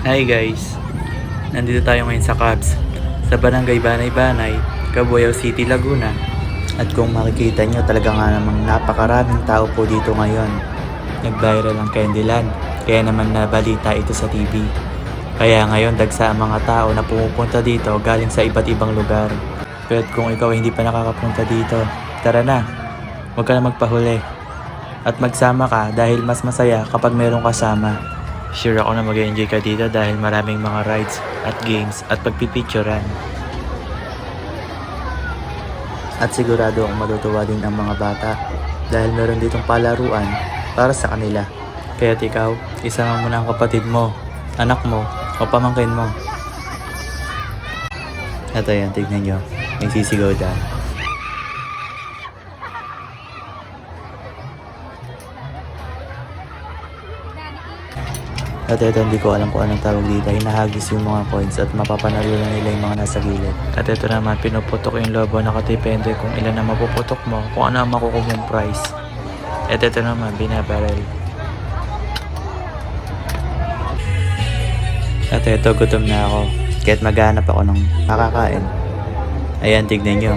Hi guys! Nandito tayo ngayon sa Cubs, sa Barangay Banay-Banay, Cabuyao City, Laguna. At kung makikita nyo, talaga nga namang napakaraming tao po dito ngayon. Nag-viral ang Candyland, kaya naman nabalita ito sa TV. Kaya ngayon dagsa ang mga tao na pumupunta dito galing sa iba't ibang lugar. Pero kung ikaw hindi pa nakakapunta dito, tara na, huwag ka na magpahuli. At magsama ka dahil mas masaya kapag merong kasama. Sure ako na mag-enjoy ka dito dahil maraming mga rides at games at pagpipicturan. At sigurado akong matutuwa din ang mga bata dahil meron ditong palaruan para sa kanila. Kaya't ikaw, isama mo na ang kapatid mo, anak mo, o pamangkin mo. At ayan, tignan nyo, may sisigaw At ito, hindi ko alam kung anong tawag dito. Hinahagis yung mga coins at mapapanalo na nila yung mga nasa gilid. At ito naman, pinuputok yung lobo. Nakatipende kung ilan na mapuputok mo, kung ano ang makukuha mong price. At ito naman, binabarel. At ito, gutom na ako. Kaya't maghanap ako ng makakain. Ayan, tignan nyo.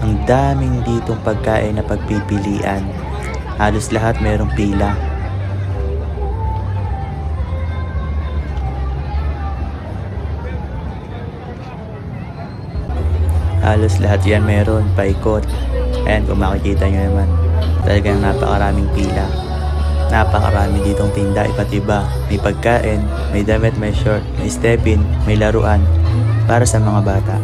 Ang daming ditong pagkain na pagpipilian. Halos lahat merong pila. Halos lahat yan meron, paikot. Ayan, kung makikita nyo naman, talagang napakaraming pila. Napakarami ditong tinda, iba't iba. May pagkain, may damit, may short, may step-in, may laruan, para sa mga bata.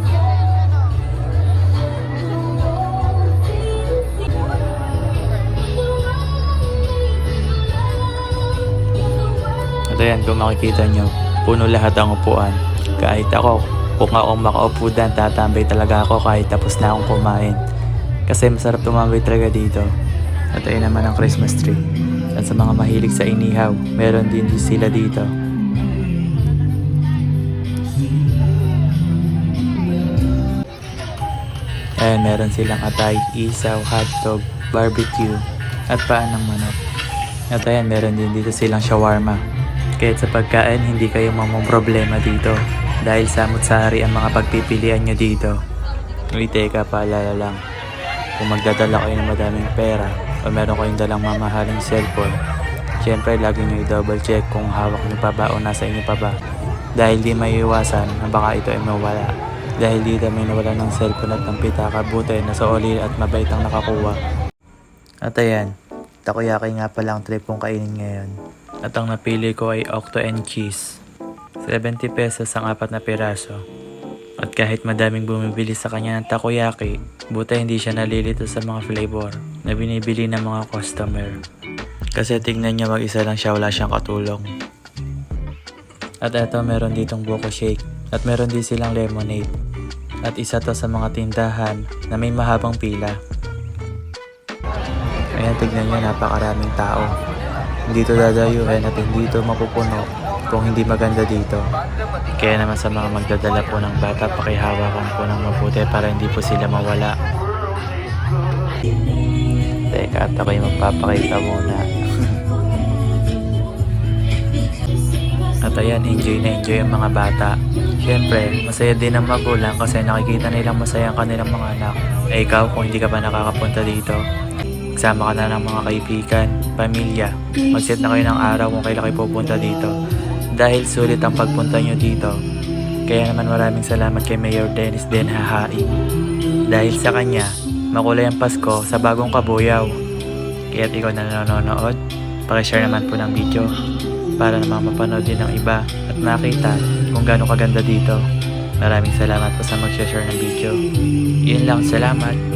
At ayan, kung makikita nyo, puno lahat ang upuan. Kahit ako, kung ako makaupo dyan, tatambay talaga ako kahit tapos na akong kumain. Kasi masarap tumambay talaga dito. At ayun naman ang Christmas tree. At sa mga mahilig sa inihaw, meron din sila dito. Ayan, meron silang atay, isaw, hotdog, barbecue, at paan ng manok. At ayan, meron din dito silang shawarma. Kahit sa pagkain, hindi kayo mamong problema dito. Dahil samot-sari ang mga pagpipilian nyo dito. Uy, teka, paalala lang. Kung magdadala kayo ng madaming pera o meron kayong dalang mamahaling cellphone, syempre lagi nyo i-double check kung hawak nyo pa ba o nasa inyo pa ba. Dahil di may iwasan na baka ito ay mawala. Dahil dito may nawala ng cellphone at ng pitaka, buti na sa oli at mabait ang nakakuha. At ayan, takoyaki nga pala ang trip kong kainin ngayon. At ang napili ko ay octo and cheese. 70 pesos ang apat na piraso. At kahit madaming bumibili sa kanya ng takoyaki, buta hindi siya nalilito sa mga flavor na binibili ng mga customer. Kasi tingnan niya mag-isa lang siya, wala siyang katulong. At eto meron ditong buko shake at meron din silang lemonade. At isa to sa mga tindahan na may mahabang pila. Ayan, tignan niyo, napakaraming tao. Hindi to dadayuhin at hindi to mapupuno kung hindi maganda dito. Kaya naman sa mga magdadala po ng bata, pakihawakan po ng mabuti para hindi po sila mawala. Teka, at ako'y magpapakita muna. At ayan, enjoy na enjoy ang mga bata. Siyempre, masaya din ang magulang kasi nakikita nilang masaya ang kanilang mga anak. Eh ikaw, kung hindi ka pa nakakapunta dito, Sama ka na ng mga kaibigan, pamilya. Mag-set na kayo ng araw kung kailan kayo pupunta dito. Dahil sulit ang pagpunta nyo dito. Kaya naman maraming salamat kay Mayor Dennis Den Hahain. Dahil sa kanya, makulay ang Pasko sa bagong kabuyaw. Kaya ikaw na nanonood, pakishare naman po ng video para naman mapanood din ng iba at makita kung gaano kaganda dito. Maraming salamat po sa mag-share ng video. Yun lang, salamat!